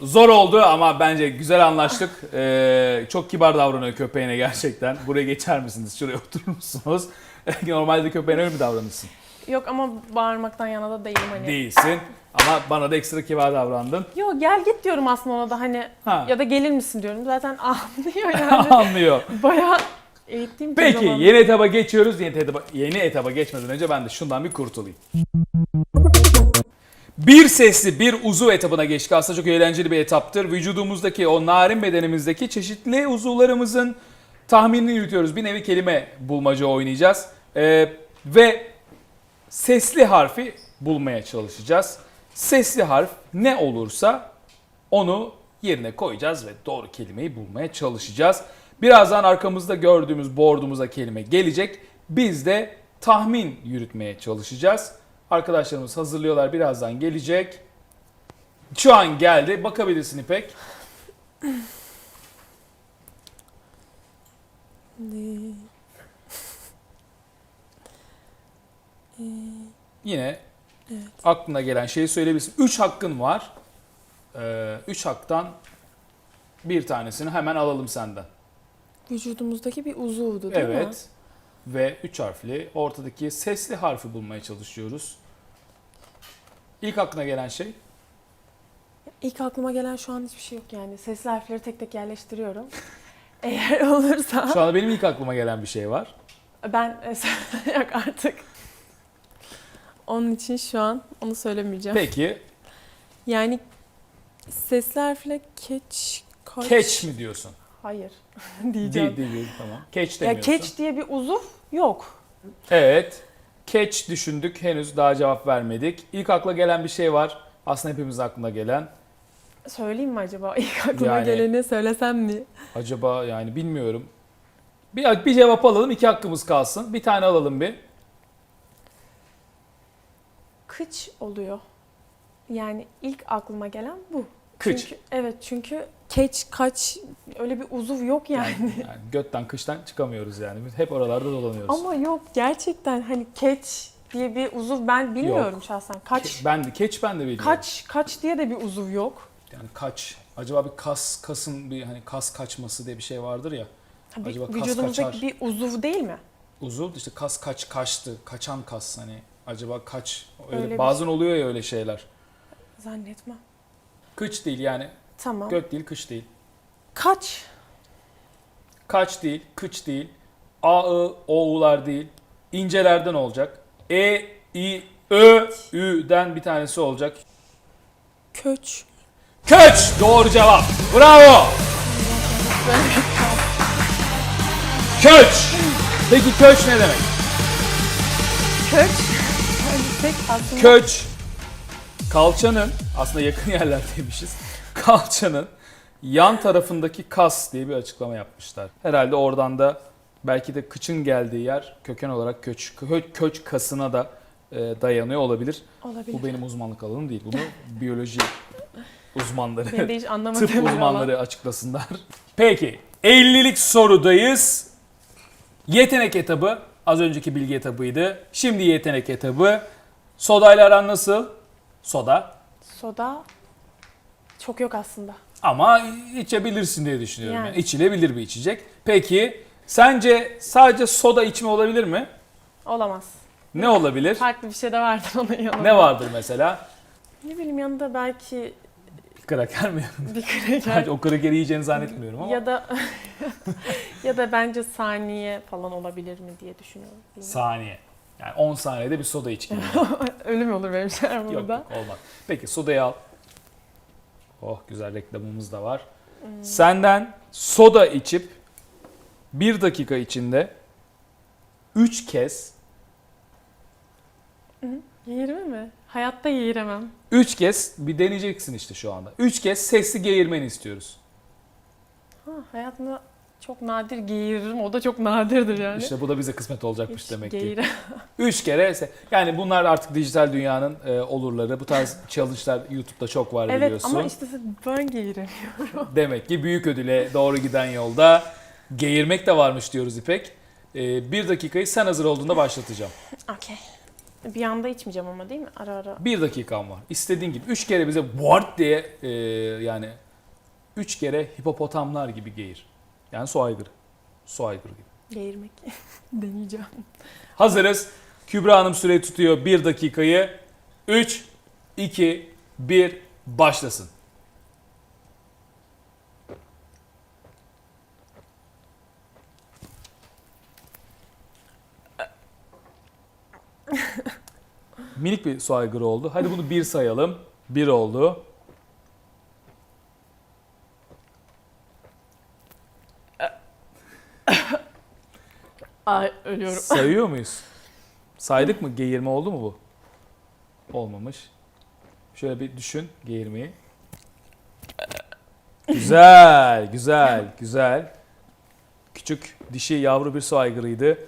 Zor oldu ama bence güzel anlaştık. Ee, çok kibar davranıyor köpeğine gerçekten. Buraya geçer misiniz? Şuraya oturur musunuz? Normalde köpeğine öyle mi davranırsın? Yok ama bağırmaktan yana da değilim hani. Değilsin. Ama bana da ekstra kibar davrandın. Yok gel git diyorum aslında ona da hani Ha. ya da gelir misin diyorum. Zaten anlıyor yani. Anlıyor. Bayağı eğittiğim Peki zaman. yeni etaba geçiyoruz. Yeni etaba, yeni etaba geçmeden önce ben de şundan bir kurtulayım. Bir sesli bir uzuv etabına geçtik. Aslında çok eğlenceli bir etaptır. Vücudumuzdaki o narin bedenimizdeki çeşitli uzuvlarımızın tahminini yürütüyoruz. Bir nevi kelime bulmaca oynayacağız. Ee, ve sesli harfi bulmaya çalışacağız. Sesli harf ne olursa onu yerine koyacağız ve doğru kelimeyi bulmaya çalışacağız. Birazdan arkamızda gördüğümüz board'umuza kelime gelecek. Biz de tahmin yürütmeye çalışacağız. Arkadaşlarımız hazırlıyorlar birazdan gelecek. Şu an geldi. Bakabilirsin İpek. Yine aklına gelen şeyi söyleyebilirsin. 3 hakkın var. 3 haktan bir tanesini hemen alalım senden. Vücudumuzdaki bir uzuvdu değil mi? Evet. Ve 3 harfli ortadaki sesli harfi bulmaya çalışıyoruz. İlk aklına gelen şey İlk aklıma gelen şu an hiçbir şey yok yani. Sesli harfleri tek tek yerleştiriyorum. Eğer olursa şu anda benim ilk aklıma gelen bir şey var. ben yok artık. Onun için şu an onu söylemeyeceğim. Peki Yani sesli harfle keç kaç catch mi diyorsun? Hayır Değil diyeceğim. değil, değil tamam. Catch ya demiyorsun. keç diye bir uzuv yok. Evet. Catch düşündük. Henüz daha cevap vermedik. İlk akla gelen bir şey var. Aslında hepimizin aklına gelen. Söyleyeyim mi acaba? İlk aklıma Yani- geleni söylesem mi? Acaba yani bilmiyorum. Bir, bir cevap alalım. iki hakkımız kalsın. Bir tane alalım bir. Kıç oluyor. Yani ilk aklıma gelen bu. Kıç. Çünkü, evet çünkü keç kaç öyle bir uzuv yok yani. Yani götten kıştan çıkamıyoruz yani. Biz hep oralarda dolanıyoruz. Ama yok gerçekten hani keç diye bir uzuv ben bilmiyorum Yok. şahsen. Kaç Ben de catch ben de biliyorum. kaç kaç diye de bir uzuv yok. Yani kaç. Acaba bir kas kasın bir hani kas kaçması diye bir şey vardır ya. Ha, bir- Acaba kas vücudumuzdaki kaçar. bir uzuv değil mi? Uzuv işte kas kaç kaçtı. Kaçan kas hani. Acaba kaç. Öyle, Öyle bir bazen oluyor ya öyle şeyler. Zannetmem. Kıç değil yani. Tamam. Göt değil kış değil. Kaç? Kaç değil, kıç değil. A, I, O, U'lar değil. İncelerden olacak. E, I, Ö, Ü'den bir tanesi olacak. Köç. Köç! Doğru cevap. Bravo! Köç! Peki köç ne demek? Köç. Yani tek aslında Köç, kalçanın, aslında yakın yerlerdeymişiz. Kalçanın yan tarafındaki kas diye bir açıklama yapmışlar. Herhalde oradan da belki de kıçın geldiği yer köken olarak köç, kö- köç kasına da e, dayanıyor olabilir. olabilir. Bu benim uzmanlık alanım değil. Bunu biyoloji uzmanları, tıp uzmanları açıklasınlar. Peki 50'lik sorudayız. Yetenek etabı az önceki bilgi etabıydı. Şimdi yetenek etabı. Sodayla aran nasıl? Soda. Soda çok yok aslında. Ama içebilirsin diye düşünüyorum. Yani. Yani. İçilebilir bir içecek. Peki sence sadece soda içme olabilir mi? Olamaz. Ne olabilir? Farklı bir şey de vardır onun yanında. Ne vardır mesela? Ne bileyim yanında belki Kraker mi? bir kraker Bence o krakeri yiyeceğini zannetmiyorum ama. ya da ya da bence saniye falan olabilir mi diye düşünüyorum. Saniye. Yani 10 saniyede bir soda iç gibi. Ölüm olur benim şeyler yok burada. yok olmaz. Peki sodayı al. Oh güzel reklamımız da var. Senden soda içip bir dakika içinde 3 kez Geğirme mi? Hayatta geğiremem. 3 kez bir deneyeceksin işte şu anda. 3 kez sesli geğirmeni istiyoruz. Ha, hayatımda çok nadir geğiririm. O da çok nadirdir yani. İşte bu da bize kısmet olacakmış Hiç demek ki. geğire- 3 kere yani bunlar artık dijital dünyanın e, olurları. Bu tarz challenge'lar YouTube'da çok var Evet biliyorsun. ama işte ben geğiremiyorum. Demek ki büyük ödüle doğru giden yolda geğirmek de varmış diyoruz İpek. Ee, bir dakikayı sen hazır olduğunda başlatacağım. Okey. Bir anda içmeyeceğim ama değil mi? Ara ara. Bir dakikan var. İstediğin gibi. Üç kere bize boğart diye e, yani üç kere hipopotamlar gibi geğir. Yani su aygırı. Su aygırı gibi. Geğirmek. Deneyeceğim. Hazırız. Kübra Hanım süreyi tutuyor. Bir dakikayı. 3, 2, 1 başlasın. Minik bir su aygırı oldu. Hadi bunu bir sayalım. Bir oldu. Ay ölüyorum. Sayıyor muyuz? Saydık mı? Geğirme oldu mu bu? Olmamış. Şöyle bir düşün geğirmeyi. Güzel, güzel, güzel. Küçük dişi yavru bir su aygırıydı.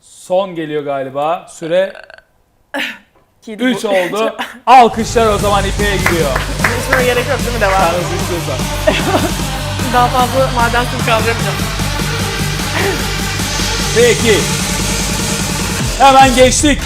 Son geliyor galiba. Süre Kedi 3 bu. oldu. Alkışlar o zaman İpek'e gidiyor. İçmeme gerek yok değil mi devam? Hızlı istiyorsan. Daha fazla maden suyu kaldıramayacağım. Peki. Hemen geçtik.